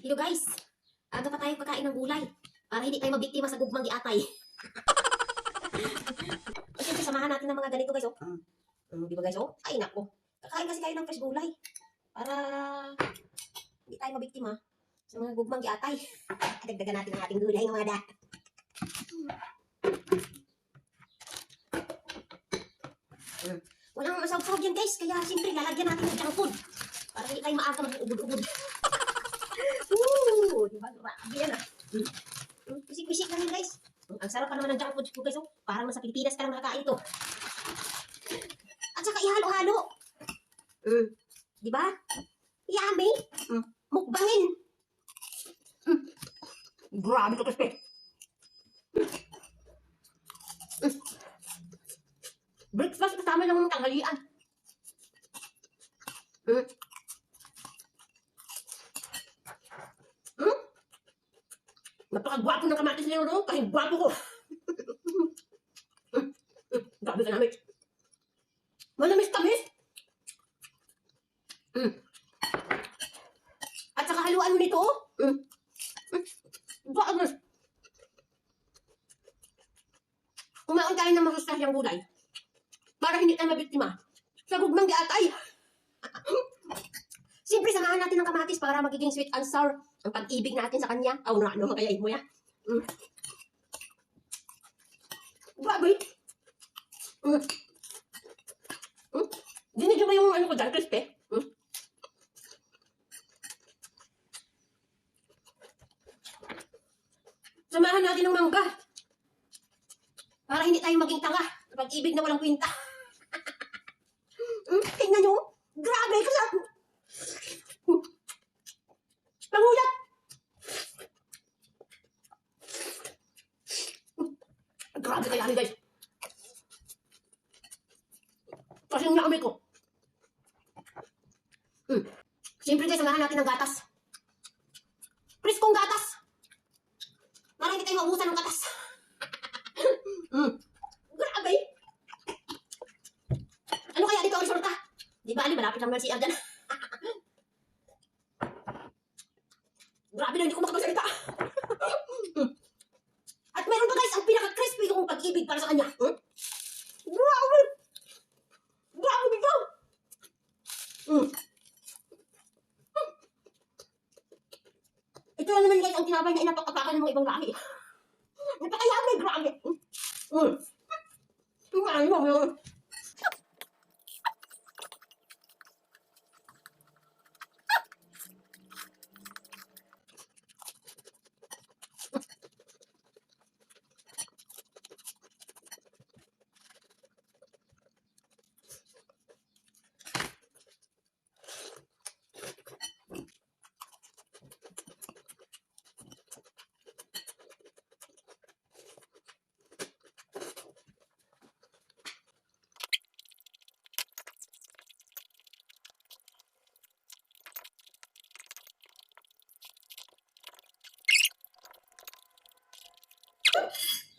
Hello guys, aga pa tayo kakain ng gulay para hindi tayo mabiktima sa gugmang giatay. o siyempre, samahan natin ng mga ganito guys, oh. Mm, di ba guys, oh? Ay, nako. Kakain kasi tayo ng fresh gulay para hindi tayo mabiktima sa mga gugmang giatay. Dagdagan natin ang ating gulay mga da. Mm. Walang masawsaw yan guys, kaya siyempre lalagyan natin ng junk food para hindi tayo maaga mag-ubod-ubod. Woo! Diba? Grabe yan ah. Pisik-pisik lang yun guys. Ang sarap pa naman ng junk food ko guys. Oh. Parang nasa Pilipinas ka lang nakakain to. At saka ihalo-halo. Mm. Di ba? Yummy. Mm. Mukbangin. Mm. Grabe to kasi. Mm. Breakfast kasama ng tanghalian. Mm. Napakagwapo ng kamatis niyo, no? Kahit gwapo ko. Grabe ka namin. Malamis tamis. Mm. At saka haluan mo nito, oh. Mm. Mm. Grabe. Kumaon tayo ng masustasyang gulay. Para hindi tayo mabiktima. Sa gugmang giatay. Siyempre, samahan natin ng kamatis para magiging sweet and sour ang pag-ibig natin sa kanya. Aw, na, ano, kaya mo yan. Mm. Grabe. Mm. Mm. Dinig ba yung ano ko dyan, crispy? Mm. Samahan natin ng mangga. Para hindi tayo maging tanga. Pag-ibig na walang kwinta. mm, tingnan nyo. Grabe ka sa... Mm. Pangulat! Grabe kaya ni guys. Kasi yung naamoy ko. Hmm. Siyempre guys, samahan natin ng gatas. Priskong gatas! Para hindi tayo maubusan ng gatas. hmm. Grabe! Ano kaya dito ang resulta? Di ba, Ali, malapit lang na si dyan. Grabe na, hindi ko makapagsalita. Hmm. At meron pa guys, ang pinaka-crispy kong pag-ibig para sa kanya. Hmm? Grabe! Grabe dito! Hmm. Hmm. Ito lang naman guys, ang tinapay na inapakapakan ng mga ibang lahi. Napakayami, grabe! Hmm. Hmm. Ang kain mo, yun.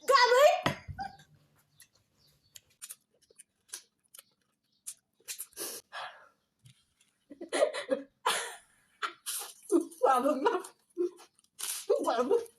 Grabe! Grabe na. Grabe.